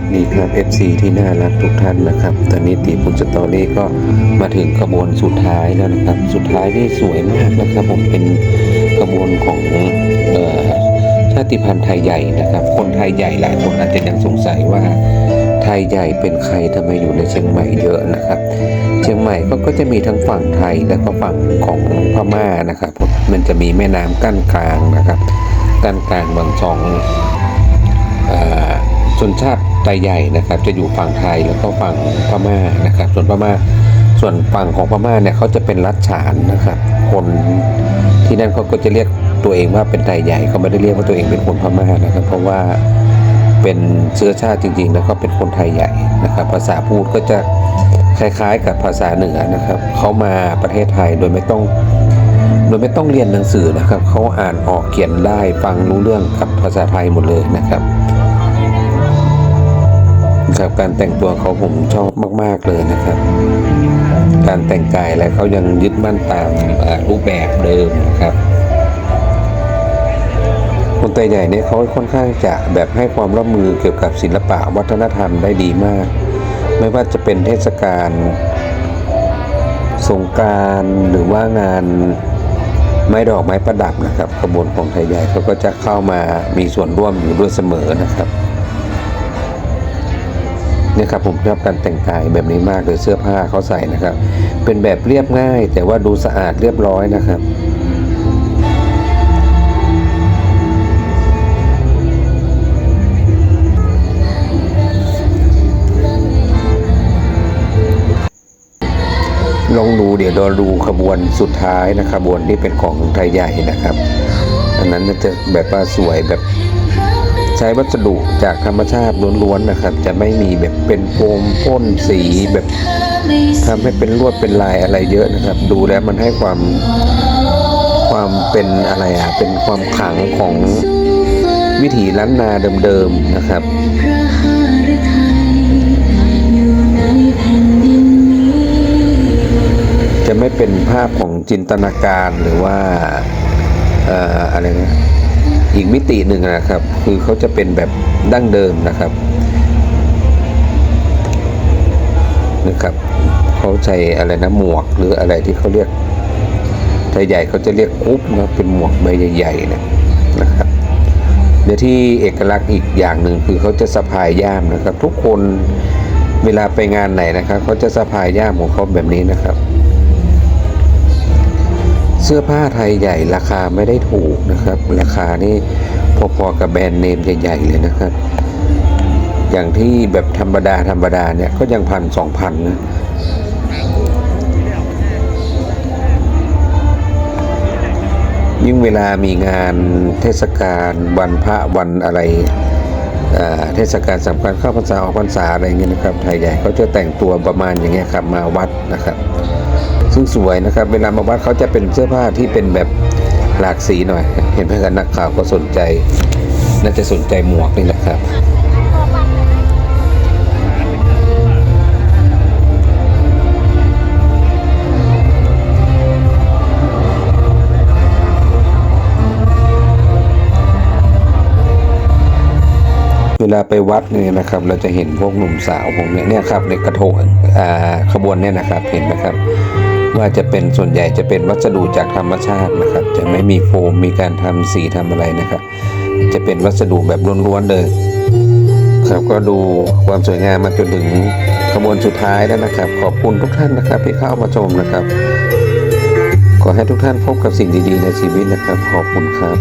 สดีครับ FC ที่น่ารักทุกท่านนะครับ ตอนนี้ตีพุนสตอรี่ก็มาถึงขบวนสุดท้ายแล้วนะครับ สุดท้ายนี่สวยมากนะครับ ผมเป็นขบวนของออชาติพันธุ์ไทยใหญ่นะครับ คนไทยใหญ่หลายคนอาจจะยังสงสัยว่าไทยใหญ่เป็นใครทำไมอยู่ในเชียงใหม่เยอะนะครับ เชียงใหม่ก็ก็จะมีทั้งฝั่งไทยและก็ฝั่งของพม่านะครับมมันจะมีแม่น้ำกั้นกลางนะครับ กั้นกลางบางสอง ชาติไทยใหญ่นะครับ จะอยู่ฝั่งไทยแล้วก็ฝั่งพม่านะครับ ส่วนพม่าส่วนฝั่งของพม่าเนี่ยเขาจะเป็นรัฐฉานนะครับ คนที่นั่นเขาก็จะเรียกตัวเองว่าเป็นไทยใหญ่เขาไม่ได้เรียกว่าตัวเองเป็นคนพม่านะครับ เพราะว่าเป็นเชื้อชาติจริงๆแล้วก็เป็นคนไทยใหญ่นะครับ ภาษาพูดก็จะคล้ายๆกับภาษาเหนือนะครับเขามาประเทศไทยโดยไม่ต้องโดยไม่ต้องเรียนหนังสือนะครับเขาอ่านออกเขียนได้ฟังรู้เรื่องกับภาษาไทยหมดเลยนะครับ ครับการแต่งตัวเขาผมชอบมาก ๆเลยนะครับ การแต่งกายอะไรเขายังยึดมั่นตามรูปแบบเดิมนะครับคนไทยใหญ่เนี่ยเขาค่อนข้างจะแบบให้ความร่วมมือเกี่ยวกับศิลปะวัฒนธรรมได้ดีมาก ไม่ว่าจะเป็นเทศกาลสงการหรือว่างานไม้ดอกไม้ประดับนะครับขบวนของไทยใหญ่เขาก็จะเข้ามามีส่วนร่วมอยู่ด้วยเสมอนะครับ นี่ยครับผมชอบการแต่งกายแบบนี้มากเลยเสื้อผ้าเขาใส่นะครับ เป็นแบบเรียบง่าย แต่ว่าดูสะอาดเรียบร้อยนะครับลองดูเดี๋ยวเราดูขบวนสุดท้ายนะขบวนที่เป็นของไทยใหญ่นะครับ อันนั้นจะแบบว่าสวยแบบ ใช้วัสดุจากธรรมชาติล้วนๆนะครับ จะไม่มีแบบเป็นโฟมพ่นสีแบบทำให้เป็นลวดเป็นลายอะไรเยอะนะครับ ดูแล้วมันให้ความความเป็นอะไรอะเป็นความขลังของวิถีล้านนาเดิมๆนะครับจะไม่เป็นภาพของจินตนาการหรือว่า อีกมิติหนึ่งนะครับ คือเขาจะเป็นแบบดั้งเดิมนะครับนะครับเขาใช้อะไรนะหมวกหรืออะไรที่เขาเรียกไทยใหญ่เขาจะเรียกกุ๊บนะเป็นหมวกใบใหญ่ๆนะนะครับเดี๋ยวที่เอกลักษณ์อีกอย่างหนึ่งคือเขาจะสะพายย่ามนะครับ ทุกคนเวลาไปงานไหนนะครับเขาจะสะพายย่ามของเขาแบบนี้นะครับ สื้อผ้าไทยใหญ่ราคาไม่ได้ถูกนะครับ ราคานี่พอๆกับแบรนด์เนมใหญ่ๆเลยนะครับ อย่างที่แบบธรรมดาธรรมดาเนี่ยก็ยังพันสองพันนะยิ่งเวลามีงานเทศกาลวันพระวันอะไรเอ่อเทศกาลสำคัญเข้าพรรษาออกพรรษาอะไรเงี้ยนะครับไทยใหญ่เขาจะแต่งตัวประมาณอย่างเงี้ยครับมาวัดนะครับ ซึ่งสวยนะครับ เวลามาวัดเขาจะเป็นเสื้อผ้าที่เป็นแบบหลากสีหน่อย เห็นไหมครับนักข่าวก็สนใจ น่าจะสนใจหมวกนี่แหละครับเวลาไปวัดเนี่ยนะครับ เราจะเห็นพวกหนุ่มสาวพวกเนี้ยเนี่ยครับในกระทงอ่าขบวนเนี่ยนะครับเห็นไหมครับ ว่าจะเป็นส่วนใหญ่จะเป็นวัสดุจากธรรมชาตินะครับ จะไม่มีโฟมมีการทำสีทำอะไรนะครับ จะเป็นวัสดุแบบล้วนๆเลยครับก็ดูความสวยงามมาจนถึงขบวนสุดท้ายแล้วนะครับ ขอบคุณทุกท่านนะครับที่เข้ามาชมนะครับ ขอให้ทุกท่านพบกับสิ่งดีๆในชีวิตนะครับ ขอบคุณครับ